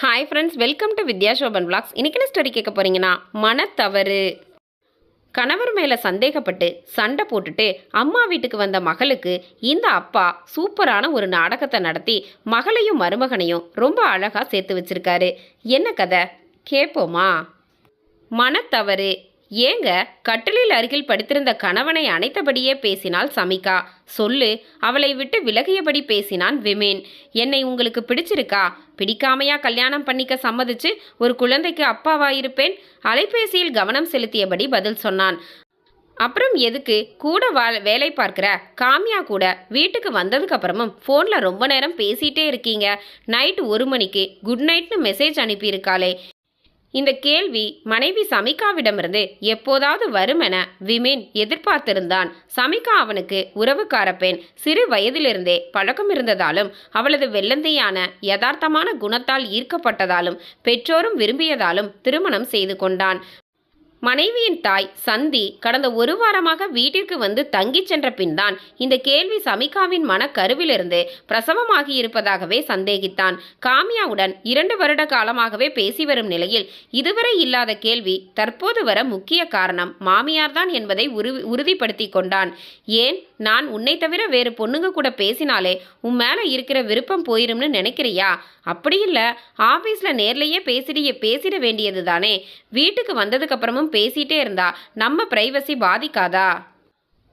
Hi friends welcome to Vidya Shoban vlogs இன்றைக்கி என்ன story கேட்க போகிறீங்கன்னா மனத்தவறு. கணவர் மேலே சந்தேகப்பட்டு சண்டை போட்டுட்டு அம்மா வீட்டுக்கு வந்த மகளுக்கு இந்த அப்பா சூப்பரான ஒரு நாடகத்தை நடத்தி மகளையும் மருமகனையும் ரொம்ப அழகாக சேர்த்து வச்சிருக்காரு. என்ன கதை? கேட்போமா மனத்தவறு. ஏங்க கட்டிலில் அருகில் படுத்திருந்த கணவனை அணைத்தபடியே பேசினாள் சமிகா. சொல்லு அவளை விட்டு விலகியபடி பேசினான் விமேன். என்னை உங்களுக்கு பிடிச்சிருக்கா? பிடிக்காமையா கல்யாணம் பண்ணிக்க சம்மதிச்சு ஒரு குழந்தைக்கு அப்பாவாயிருப்பேன்? அலைபேசியில் கவனம் செலுத்தியபடி பதில் சொன்னான். அப்புறம் எதுக்கு? கூட வா வேலை பார்க்குற? காமியா கூட? வீட்டுக்கு வந்ததுக்கு அப்புறமும் ஃபோனில் ரொம்ப நேரம் பேசிகிட்டே இருக்கீங்க. நைட்டு ஒரு மணிக்கு குட் நைட்னு மெசேஜ் அனுப்பியிருக்காளே. இந்த கேள்வி மனைவி சமிகாவிடமிருந்து எப்போதாவது வருமென விமேன் எதிர்பார்த்திருந்தான். சமிகா அவனுக்கு உறவுக்கார பெண் சிறு வயதிலிருந்தே பழக்கம் இருந்ததாலும் அவளது வெள்ளந்தையான யதார்த்தமான குணத்தால் ஈர்க்கப்பட்டதாலும் பெற்றோரும் விரும்பியதாலும் திருமணம் செய்து கொண்டான். மனைவியின் தாய் சந்தி கடந்த ஒரு வாரமாக வீட்டிற்கு வந்து தங்கிச் சென்ற பின்தான் இந்த கேள்வி சமிகாவின் மனக்கருவிலிருந்து பிரசவமாகி இருப்பதாகவே சந்தேகித்தான். காமியாவுடன் இரண்டு வருட காலமாகவே பேசி வரும் நிலையில் இதுவரை இல்லாத கேள்வி தற்போது வர முக்கிய காரணம் மாமியார்தான் என்பதை உரு உறுதிப்படுத்தி கொண்டான். ஏன்? நான் உன்னை தவிர வேறு பொண்ணுங்க கூட பேசினாலே உன் மேலே இருக்கிற விருப்பம் போயிரும்னு நினைக்கிறியா? அப்படி இல்லை ஆஃபீஸில் நேர்லேயே பேசிடிய பேசிட வேண்டியது தானே வீட்டுக்கு வந்ததுக்கப்புறமும் அப்புறமும் பேசிட்டே இருந்தா நம்ம பிரைவசி பாதிக்காதா?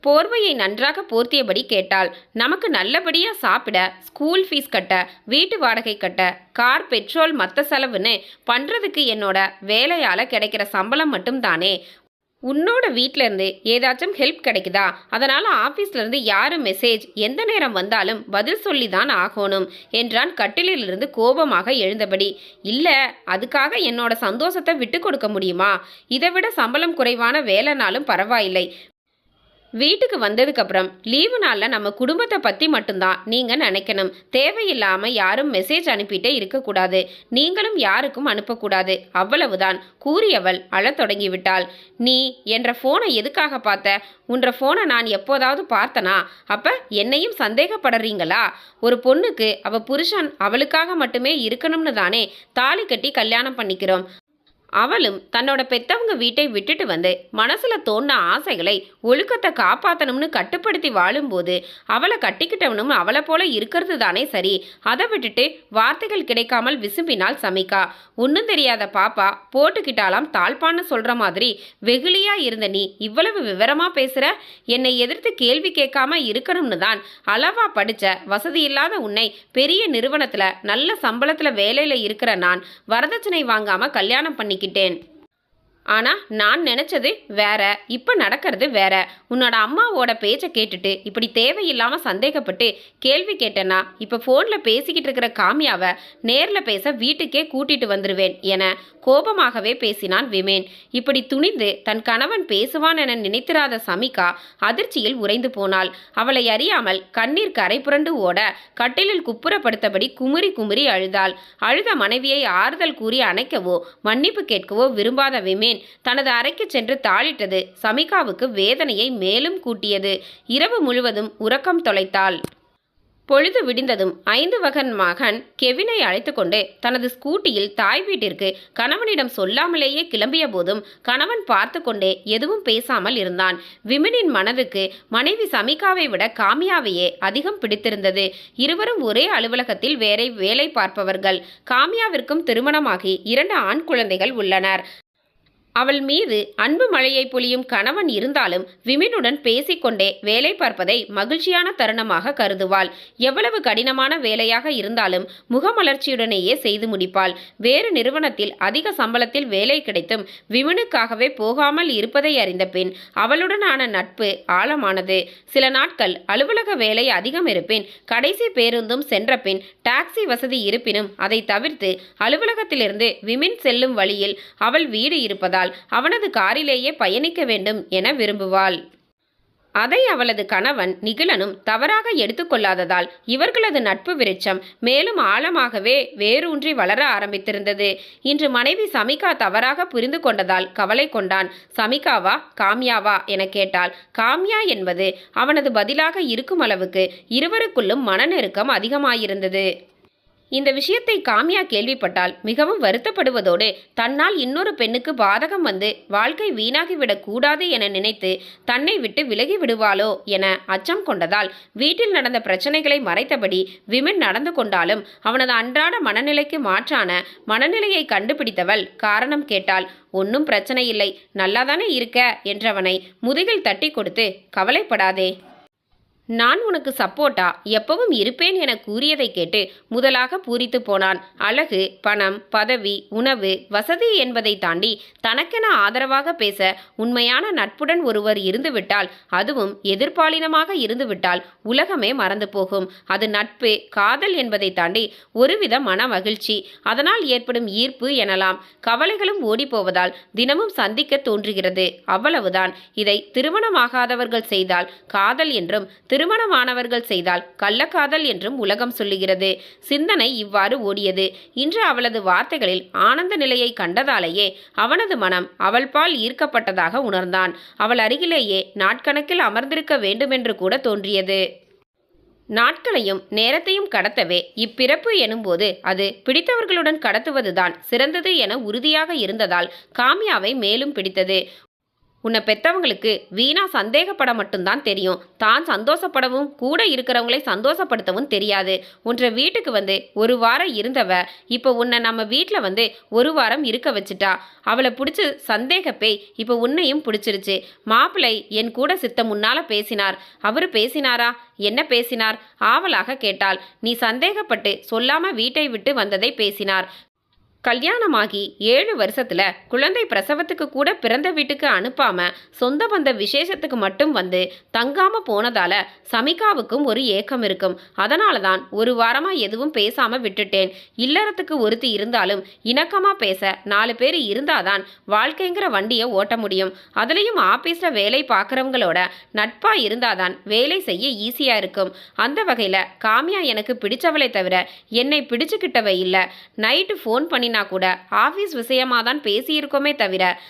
போர்வையை நன்றாக போர்த்தியபடி கேட்டாள். நமக்கு நல்லபடியா சாப்பிட ஸ்கூல் ஃபீஸ் கட்ட வீட்டு வாடகை கட்ட கார் பெட்ரோல் மற்ற செலவுன்னு பண்றதுக்கு என்னோட வேலையால கிடைக்கிற சம்பளம் மட்டும்தானே. உன்னோட வீட்டிலேருந்து இருந்து ஏதாச்சும் ஹெல்ப் கிடைக்குதா? அதனால ஆபீஸ்ல இருந்து யாரும் மெசேஜ் எந்த நேரம் வந்தாலும் பதில் சொல்லி தான் ஆகணும் என்றான் கட்டிலிலிருந்து கோபமாக எழுந்தபடி. இல்ல அதுக்காக என்னோட சந்தோஷத்தை விட்டு கொடுக்க முடியுமா? இதை விட சம்பளம் குறைவான வேலைனாலும் பரவாயில்லை. வீட்டுக்கு வந்ததுக்கப்புறம் லீவு நாளில் நம்ம குடும்பத்தை பற்றி மட்டும்தான் நீங்கள் நினைக்கணும். தேவையில்லாமல் யாரும் மெசேஜ் அனுப்பிட்டே இருக்கக்கூடாது. நீங்களும் யாருக்கும் அனுப்பக்கூடாது. அவ்வளவுதான். கூறியவள் அழத் தொடங்கிவிட்டாள். நீ என்ற ஃபோனை எதுக்காக பார்த்த? உன்ற ஃபோனை நான் எப்போதாவது பார்த்தனா? அப்போ என்னையும் சந்தேகப்படுறீங்களா? ஒரு பொண்ணுக்கு அவள் புருஷன் அவளுக்காக மட்டுமே இருக்கணும்னு தானே தாலி கட்டி கல்யாணம் பண்ணிக்கிறோம். அவளும் தன்னோட பெத்தவங்க வீட்டை விட்டுட்டு வந்து மனசுல தோன்ற ஆசைகளை ஒழுக்கத்தை காப்பாத்தணும்னு கட்டுப்படுத்தி வாழும்போது அவளை கட்டிக்கிட்டவனும் அவளை போல இருக்கிறது தானே சரி. அதை விட்டுட்டு வார்த்தைகள் கிடைக்காமல் விசும்பினாள் சமிக்கா ஒன்றும் தெரியாத பாப்பா போட்டுக்கிட்டாலாம் தாழ்பான்னு சொல்ற மாதிரி. வெகுளியா இருந்த நீ இவ்வளவு விவரமா பேசுற? என்னை எதிர்த்து கேள்வி கேட்காம இருக்கணும்னு தான் அளவா படிச்ச வசதி இல்லாத உன்னை பெரிய நிறுவனத்துல நல்ல சம்பளத்துல வேலையில இருக்கிற நான் வரதட்சணை வாங்காம கல்யாணம் பண்ணிக்க பண்ணிக்கிட்டேன் ஆனால் நான் நினச்சது வேற இப்போ நடக்கிறது வேற. உன்னோட அம்மாவோட பேச்சை கேட்டுட்டு இப்படி தேவையில்லாமல் சந்தேகப்பட்டு கேள்வி கேட்டேன்னா இப்போ ஃபோனில் பேசிக்கிட்டு இருக்கிற காமியாவை நேரில் பேச வீட்டுக்கே கூட்டிட்டு வந்துடுவேன் என கோபமாகவே பேசினான் விமேன். இப்படி துணிந்து தன் கணவன் பேசுவான் என நினைத்திராத சமிகா அதிர்ச்சியில் உறைந்து போனாள். அவளை அறியாமல் கண்ணீர் கரை புரண்டு ஓட கட்டிலில் குப்புறப்படுத்தபடி குமுறி குமுறி அழுதாள். அழுத மனைவியை ஆறுதல் கூறி அணைக்கவோ மன்னிப்பு கேட்கவோ விரும்பாத விமேன் தனது அறைக்கு சென்று தாளிட்டது. சமிகாவுக்கு வேதனையை மேலும் கூட்டியது. இரவு முழுவதும் உறக்கம் தொலைத்தாள். பொழுது விடிந்ததும் ஐந்து வகன் மகன் கெவினை அழைத்து கொண்டு தனது ஸ்கூட்டியில் தாய் வீட்டிற்கு கணவனிடம் சொல்லாமலேயே கிளம்பிய போதும் கணவன் பார்த்து கொண்டே எதுவும் பேசாமல் இருந்தான். விமனின் மனதுக்கு மனைவி சமிகாவை விட காமியாவையே அதிகம் பிடித்திருந்தது. இருவரும் ஒரே அலுவலகத்தில் வேற வேலை பார்ப்பவர்கள். காமியாவிற்கும் திருமணமாகி இரண்டு ஆண் குழந்தைகள் உள்ளனர். அவள் மீது அன்பு மழையை பொழியும் கணவன் இருந்தாலும் விமினுடன் பேசிக்கொண்டே வேலை பார்ப்பதை மகிழ்ச்சியான தருணமாக கருதுவாள். எவ்வளவு கடினமான வேலையாக இருந்தாலும் முகமலர்ச்சியுடனேயே செய்து முடிப்பாள். வேறு நிறுவனத்தில் அதிக சம்பளத்தில் வேலை கிடைத்தும் விமனுக்காகவே போகாமல் இருப்பதை அறிந்த பின் அவளுடனான நட்பு ஆழமானது. சில நாட்கள் அலுவலக வேலை அதிகம் இருப்பின் கடைசி பேருந்தும் சென்ற பின் டாக்ஸி வசதி இருப்பினும் அதை தவிர்த்து அலுவலகத்திலிருந்து விமின் செல்லும் வழியில் அவள் வீடு இருப்பதால் அவனது காரிலேயே பயணிக்க வேண்டும் என விரும்புவாள். அதை அவளது கணவன் நிகிலனும் தவறாக எடுத்துக்கொள்ளாததால் இவர்களது நட்பு விருட்சம் மேலும் ஆழமாகவே வேரூன்றி வளர ஆரம்பித்திருந்தது. இன்று மனைவி சமிகா தவறாக புரிந்து கொண்டதால் கவலை கொண்டான். சமிகாவா காம்யாவா என கேட்டால் காம்யா என்பது அவனது பதிலாக இருக்கும் அளவுக்கு இருவருக்குள்ளும் மனநெருக்கம் அதிகமாயிருந்தது. இந்த விஷயத்தை காமியா கேள்விப்பட்டால் மிகவும் வருத்தப்படுவதோடு தன்னால் இன்னொரு பெண்ணுக்கு பாதகம் வந்து வாழ்க்கை வீணாகிவிடக் கூடாது என நினைத்து தன்னை விட்டு விலகி விடுவாளோ என அச்சம் கொண்டதால் வீட்டில் நடந்த பிரச்சனைகளை மறைத்தபடி விமன் நடந்து கொண்டாலும் அவனது அன்றாட மனநிலைக்கு மாற்றான மனநிலையை கண்டுபிடித்தவள் காரணம் கேட்டால் ஒன்றும் பிரச்சனை இல்லை நல்லாதானே இருக்க? என்றவனை முதுகில் தட்டி கொடுத்து கவலைப்படாதே. நான் உனக்கு சப்போர்ட்டா எப்பவும் இருப்பேன் என கூறியதை கேட்டு முதலாக பூரித்து போனான். அழகு பணம் பதவி உணவு வசதி என்பதை தாண்டி தனக்கென ஆதரவாக பேச உண்மையான நட்புடன் ஒருவர் இருந்துவிட்டால் அதுவும் எதிர்பாலினமாக இருந்துவிட்டால் உலகமே மறந்து போகும். அது நட்பு காதல் என்பதை தாண்டி ஒருவித மன மகிழ்ச்சி அதனால் ஏற்படும் ஈர்ப்பு எனலாம். கவலைகளும் ஓடிப்போவதால் தினமும் சந்திக்க தோன்றுகிறது. அவ்வளவுதான். இதை திருமணமாகாதவர்கள் செய்தால் காதல் என்றும் திருமணமானவர்கள் செய்தால் கள்ளக்காதல் என்றும் உலகம் சொல்லுகிறது. சிந்தனை இவ்வாறு ஓடியது. இன்று அவளது வார்த்தைகளில் ஆனந்த நிலையை கண்டதாலேயே அவனது மனம் அவள் பால் ஈர்க்கப்பட்டதாக உணர்ந்தான். அவள் அருகிலேயே நாட்கணக்கில் அமர்ந்திருக்க வேண்டுமென்று கூட தோன்றியது. நாட்களையும் நேரத்தையும் கடத்தவே இப்பிறப்பு எனும்போது அது பிடித்தவர்களுடன் கடத்துவதுதான் சிறந்தது என உறுதியாக இருந்ததால் காமியாவை மேலும் பிடித்தது. உன்னை பெற்றவங்களுக்கு வீணா சந்தேகப்பட மட்டும்தான் தெரியும். தான் சந்தோஷப்படவும் கூட இருக்கிறவங்களை சந்தோஷப்படுத்தவும் தெரியாது. உன்ற வீட்டுக்கு வந்து ஒரு வாரம் இருந்தவ இப்போ உன்னை நம்ம வீட்டில் வந்து ஒரு வாரம் இருக்க வச்சுட்டா. அவளை பிடிச்சி பேய் இப்போ உன்னையும் பிடிச்சிருச்சு. மாப்பிள்ளை என் கூட சித்த முன்னால பேசினார். அவர் பேசினாரா? என்ன பேசினார்? ஆவலாக கேட்டாள். நீ சந்தேகப்பட்டு சொல்லாம வீட்டை விட்டு வந்ததை பேசினார். கல்யாணமாகி ஏழு வருஷத்துல குழந்தை பிரசவத்துக்கு கூட பிறந்த வீட்டுக்கு அனுப்பாம சொந்த பந்த விசேஷத்துக்கு மட்டும் வந்து தங்காம போனதால சமிகாவுக்கும் ஒரு ஏக்கம் இருக்கும். அதனால தான் ஒரு வாரமா எதுவும் பேசாம விட்டுட்டேன். இல்லறத்துக்கு ஒருத்தி இருந்தாலும் இணக்கமா பேச நாலு பேர் இருந்தாதான் வாழ்க்கைங்கிற வண்டியை ஓட்ட முடியும். அதுலயும் ஆபீஸ்ல வேலை பார்க்குறவங்களோட நட்பா இருந்தாதான் வேலை செய்ய ஈஸியா இருக்கும். அந்த வகையில காமியா எனக்கு பிடிச்சவளை தவிர என்னை பிடிச்சுக்கிட்டவை இல்ல. நைட்டு ஃபோன் பண்ணினா கூட ஆஃபீஸ் விஷயமா தான் பேசியிருக்கோமே தவிர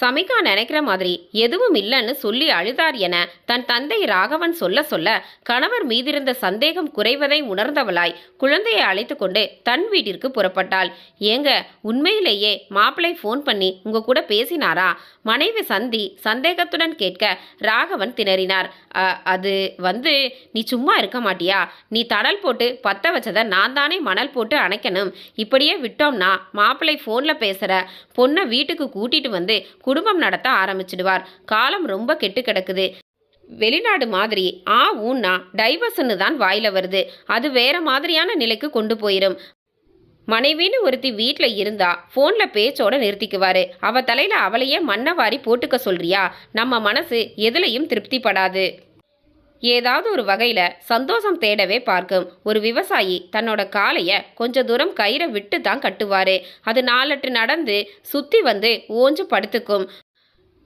சமிகா நினைக்கிற மாதிரி எதுவும் இல்லைன்னு சொல்லி அழுதார் என தன் தந்தை ராகவன் சொல்ல சொல்ல கணவர் மீதிருந்த சந்தேகம் குறைவதை உணர்ந்தவளாய் குழந்தையை அழைத்து கொண்டு தன் வீட்டிற்கு புறப்பட்டாள். ஏங்க உண்மையிலேயே மாப்பிள்ளை ஃபோன் பண்ணி உங்க கூட பேசினாரா? மனைவி சந்தி சந்தேகத்துடன் கேட்க ராகவன் திணறினார். அது வந்து நீ சும்மா இருக்க மாட்டியா? நீ தடல் போட்டு பத்த வச்சதை நான் தானே மணல் போட்டு அணைக்கணும். இப்படியே விட்டோம்னா மாப்பிள்ளை ஃபோனில் பேசுகிற பொண்ணை வீட்டுக்கு கூட்டிட்டு வந்து குடும்பம் நடத்த ஆரம்பிச்சிடுவார். காலம் ரொம்ப கெட்டு கிடக்குது. வெளிநாடு மாதிரி ஆ ஊன்னா டைவர்ஸ்னு தான் வாயில வருது. அது வேற மாதிரியான நிலைக்கு கொண்டு போயிடும் மனைவின்னு ஒருத்தி வீட்டில் இருந்தா ஃபோனில் பேச்சோட நிறுத்திக்குவாரு. அவ தலையில் அவளையே மண்ணை வாரி போட்டுக்க சொல்றியா? நம்ம மனசு எதுலையும் திருப்திப்படாது. ஏதாவது ஒரு வகையில் சந்தோஷம் தேடவே பார்க்கும். ஒரு விவசாயி தன்னோட காலையை கொஞ்ச தூரம் கயிறை விட்டு தான் கட்டுவார். அது நாலட்டு நடந்து சுற்றி வந்து ஓஞ்சு படுத்துக்கும்.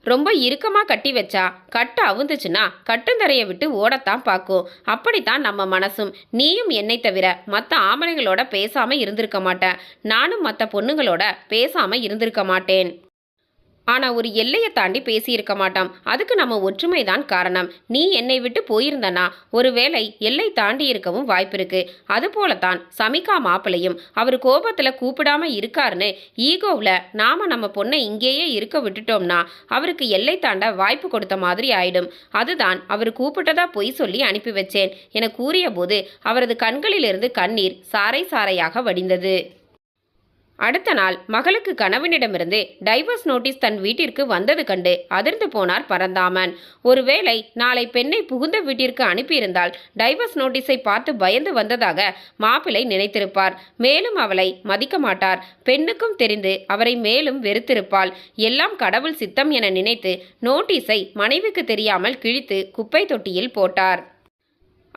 ரொம்ப இறுக்கமாக கட்டி வச்சா கட்டு அவுந்துச்சுன்னா கட்டுந்தரையை விட்டு ஓடத்தான் பார்க்கும் அப்படித்தான் நம்ம மனசும். நீயும் என்னை தவிர மற்ற ஆம்பளைங்களோட பேசாமல் இருந்திருக்க மாட்டேன் நானும் மற்ற பொண்ணுங்களோட பேசாமல் இருந்திருக்க மாட்டேன். ஆனால் ஒரு எல்லையை தாண்டி பேசியிருக்க மாட்டோம் அதுக்கு நம்ம ஒற்றுமை தான் காரணம். நீ என்னை விட்டு போயிருந்தனா ஒருவேளை எல்லை தாண்டி இருக்கவும் வாய்ப்பிருக்கு. அதுபோலத்தான் சமிகா மாப்பிளையும். அவர் கோபத்தில் கூப்பிடாம இருக்காருன்னு ஈகோவில் நாம நம்ம பொண்ணை இங்கேயே இருக்க விட்டுட்டோம்னா அவருக்கு எல்லை தாண்ட வாய்ப்பு கொடுத்த மாதிரி ஆயிடும். அதுதான் அவர் கூப்பிட்டதா பொய் சொல்லி அனுப்பி வச்சேன். என கூறிய போது அவரது கண்களிலிருந்து கண்ணீர் சாறை சாறையாக வடிந்தது. அடுத்த நாள் மகளுக்கு கணவனிடமிருந்து டைவர்ஸ் நோட்டீஸ் தன் வீட்டிற்கு வந்தது கண்டு அதிர்ந்து போனார் பரந்தாமன். ஒருவேளை நாளை பெண்ணை புகுந்த வீட்டிற்கு அனுப்பியிருந்தால் டைவர்ஸ் நோட்டீஸை பார்த்து பயந்து வந்ததாக மாப்பிள்ளை நினைத்திருப்பார். மேலும் அவளை மதிக்க மாட்டார். பெண்ணுக்கும் தெரிந்து அவரை மேலும் வெறுத்திருப்பாள். எல்லாம் கடவுள் சித்தம் என நினைத்து நோட்டீஸை மனைவிக்கு தெரியாமல் கிழித்து குப்பை தொட்டியில் போட்டார்.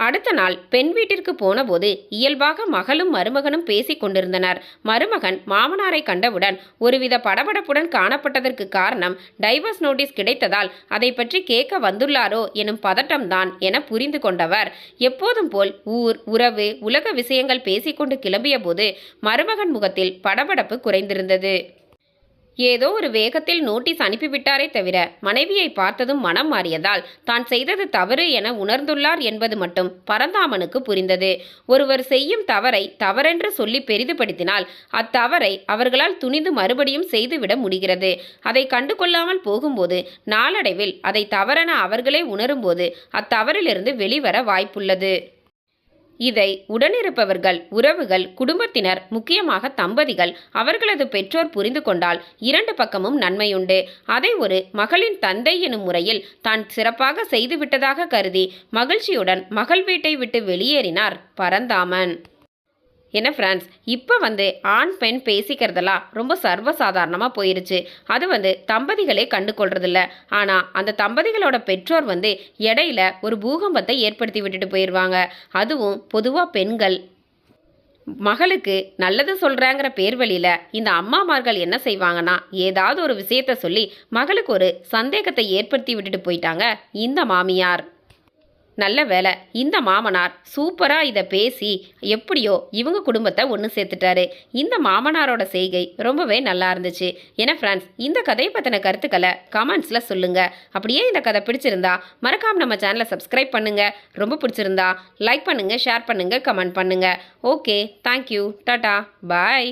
அடுத்த நாள் பெண் வீட்டிற்கு போனபோது இயல்பாக மகளும் மருமகனும் பேசிக் கொண்டிருந்தனர். மருமகன் மாமனாரை கண்டவுடன் ஒருவித படபடப்புடன் காணப்பட்டதற்கு காரணம் டைவர்ஸ் நோட்டீஸ் கிடைத்ததால் அதை பற்றி கேட்க வந்துள்ளாரோ எனும் பதட்டம்தான் என புரிந்து கொண்டவர். எப்போதும் போல் ஊர் உறவு உலக விஷயங்கள் பேசிக்கொண்டு கிளம்பிய போது மருமகன் முகத்தில் படபடப்பு குறைந்திருந்தது. ஏதோ ஒரு வேகத்தில் நோட்டீஸ் அனுப்பிவிட்டாரே தவிர மனைவியை பார்த்ததும் மனம் மாறியதால் தான் செய்தது தவறு என உணர்ந்துள்ளார் என்பது மட்டும் பரந்தாமனுக்கு புரிந்தது. ஒருவர் செய்யும் தவறை தவறென்று சொல்லி பெரிதுபடுத்தினால் அத்தவறை அவர்களால் துணிந்து மறுபடியும் செய்துவிட முடிகிறது. அதை கண்டு கொள்ளாமல் போகும்போது நாளடைவில் அதை தவறென அவர்களே உணரும்போது அத்தவறிலிருந்து வெளிவர வாய்ப்புள்ளது. இதை உடனிருப்பவர்கள் உறவுகள் குடும்பத்தினர் முக்கியமாக தம்பதிகள் அவர்களது பெற்றோர் புரிந்து கொண்டால் இரண்டு பக்கமும் நன்மையுண்டு. அதை ஒரு மகளின் தந்தை எனும் முறையில் தான் சிறப்பாக செய்துவிட்டதாக கருதி மகிழ்ச்சியுடன் மகள் வீட்டை விட்டு வெளியேறினார் பரந்தாமன். என்ன ஃப்ரெண்ட்ஸ் இப்போ வந்து ஆண் பெண் பேசிக்கிறதெல்லாம் ரொம்ப சர்வசாதாரணமாக போயிருச்சு. அது வந்து தம்பதிகளே கண்டு கொள்றதில்ல ஆனால் அந்த தம்பதிகளோட பெற்றோர் வந்து இடையில ஒரு பூகம்பத்தை ஏற்படுத்தி விட்டுட்டு போயிடுவாங்க அதுவும் பொதுவாக பெண்கள். மகளுக்கு நல்லது சொல்கிறாங்கிற பேர் வழியில் இந்த அம்மாமார்கள் என்ன செய்வாங்கன்னா ஏதாவது ஒரு விஷயத்த சொல்லி மகளுக்கு ஒரு சந்தேகத்தை ஏற்படுத்தி விட்டுட்டு போயிட்டாங்க இந்த மாமியார். நல்ல வேலை இந்த மாமனார் சூப்பராக இதை பேசி எப்படியோ இவங்க குடும்பத்தை ஒன்று சேர்த்துட்டாரு. இந்த மாமனாரோட செய்கை ரொம்பவே நல்லா இருந்துச்சு. ஏன்னா ஃப்ரெண்ட்ஸ் இந்த கதையை பற்றின கருத்துக்களை கமெண்ட்ஸில் சொல்லுங்கள் அப்படியே இந்த கதை பிடிச்சிருந்தா மறக்காமல் நம்ம சேனலை சப்ஸ்கிரைப் பண்ணுங்கள் ரொம்ப பிடிச்சிருந்தா லைக் பண்ணுங்கள் ஷேர் பண்ணுங்கள் கமெண்ட் பண்ணுங்கள் ஓகே தேங்க்யூ டாட்டா பாய்